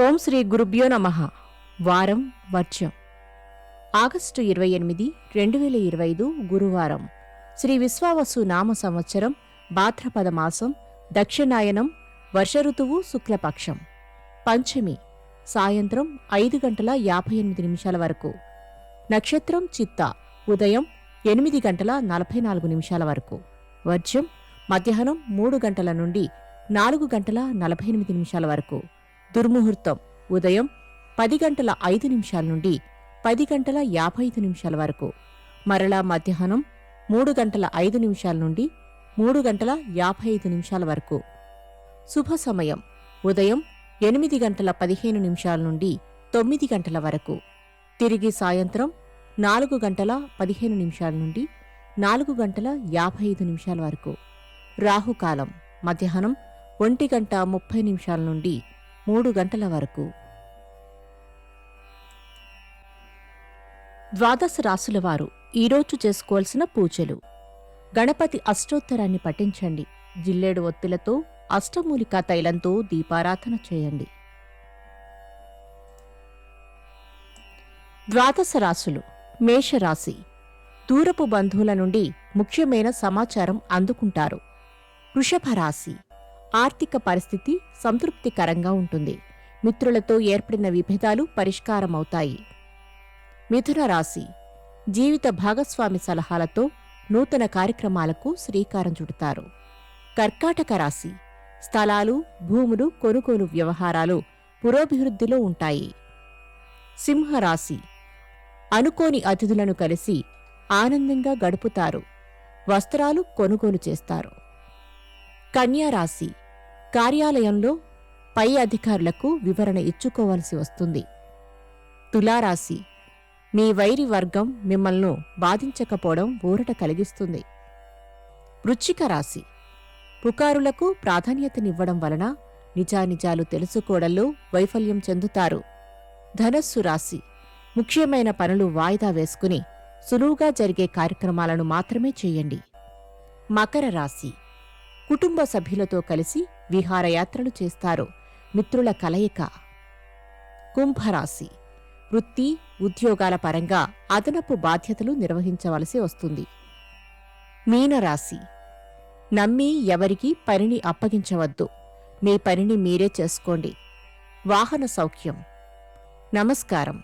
ఓం శ్రీ గురుభ్యో నమ. వారం వర్జం ఆగస్టు ఇరవై ఎనిమిది రెండు వేల ఇరవై ఐదు గురువారం. శ్రీ విశ్వావసు నామ సంవత్సరం భాద్రపద మాసం దక్షిణాయనం వర్ష ఋతువు శుక్లపక్షం. పంచమి సాయంత్రం ఐదు గంటల యాభై ఎనిమిది నిమిషాల వరకు. నక్షత్రం చిత్త ఉదయం ఎనిమిది గంటల నలభై నాలుగు నిమిషాల వరకు. వర్జ్యం మధ్యాహ్నం మూడు గంటల నుండి నాలుగు గంటల నలభై ఎనిమిది నిమిషాల వరకు. దుర్ముహూర్తం. ఉదయం పది గంటల ఐదు నిమిషాల నుండి పది గంటల యాభై ఐదు నిమిషాల వరకు. మరలా మధ్యాహ్నం మూడు గంటల ఐదు నిమిషాల నుండి మూడు గంటల యాభై ఐదు నిమిషాల వరకు. శుభ సమయం. ఉదయం ఎనిమిది గంటల పదిహేను నిమిషాల నుండి తొమ్మిది గంటల వరకు. తిరిగి సాయంత్రం నాలుగు గంటల పదిహేను నిమిషాల నుండి నాలుగు గంటల యాభై ఐదు నిమిషాల వరకు. రాహుకాలం. మధ్యాహ్నం ఒంటి గంట ముప్పై నిమిషాల నుండి మూడు గంటల వరకు. ద్వాదశ రాసులవారు ఈరోజు చేసుకోవాల్సిన పూజలు. గణపతి అష్టోత్తరాన్ని పఠించండి. జిల్లేడు ఒత్తులతో అష్టమూలికా తైలంతో దీపారాధన చేయండి. ద్వాదశ రాశులు మేషరాశి. దూరపు బంధువుల నుండి ముఖ్యమైన సమాచారం అందుకుంటారు. వృషభ రాశి ఆర్థిక పరిస్థితి సంతృప్తికరంగా ఉంటుంది. మిత్రులతో ఏర్పడిన విభేదాలు పరిష్కారమవుతాయి. మిథున రాశి. జీవిత భాగస్వామి సలహాలతో నూతన కార్యక్రమాలకు శ్రీకారం చుడతారు. కర్కాటక రాశి. స్థలాలు భూములు కొనుగోలు వ్యవహారాలు పురోభివృద్ధిలో ఉంటాయి. సింహరాశి అనుకోని అతిథులను కలిసి ఆనందంగా గడుపుతారు. వస్త్రాలు కొనుగోలు చేస్తారు. కన్యారాశి కార్యాలయంలో పై అధికారులకు వివరణ ఇచ్చుకోవాల్సి వస్తుంది. తులారాశి మీ వైరి వర్గం మిమ్మల్ని బాధించకపోవడం ఊరట కలిగిస్తుంది. వృచ్చిక రాశి పుకారులకు ప్రాధాన్యతనివ్వడం వలన నిజానిజాలు తెలుసుకోవడంలో వైఫల్యం చెందుతారు. ధనస్సు రాశి ముఖ్యమైన పనులు వాయిదా వేసుకుని సులువుగా జరిగే కార్యక్రమాలను మాత్రమే చేయండి. మకర రాశి కుటుంబ సభ్యులతో కలిసి విహారయాత్రలు చేస్తారు. మిత్రుల కలయిక. కుంభరాశి. వృత్తి ఉద్యోగాల పరంగా అదనపు బాధ్యతలు నిర్వహించవలసి వస్తుంది. మీనరాశి. నమ్మి ఎవరికీ పనిని అప్పగించవద్దు. మీ పనిని మీరే చేసుకోండి. వాహన సౌఖ్యం. నమస్కారం.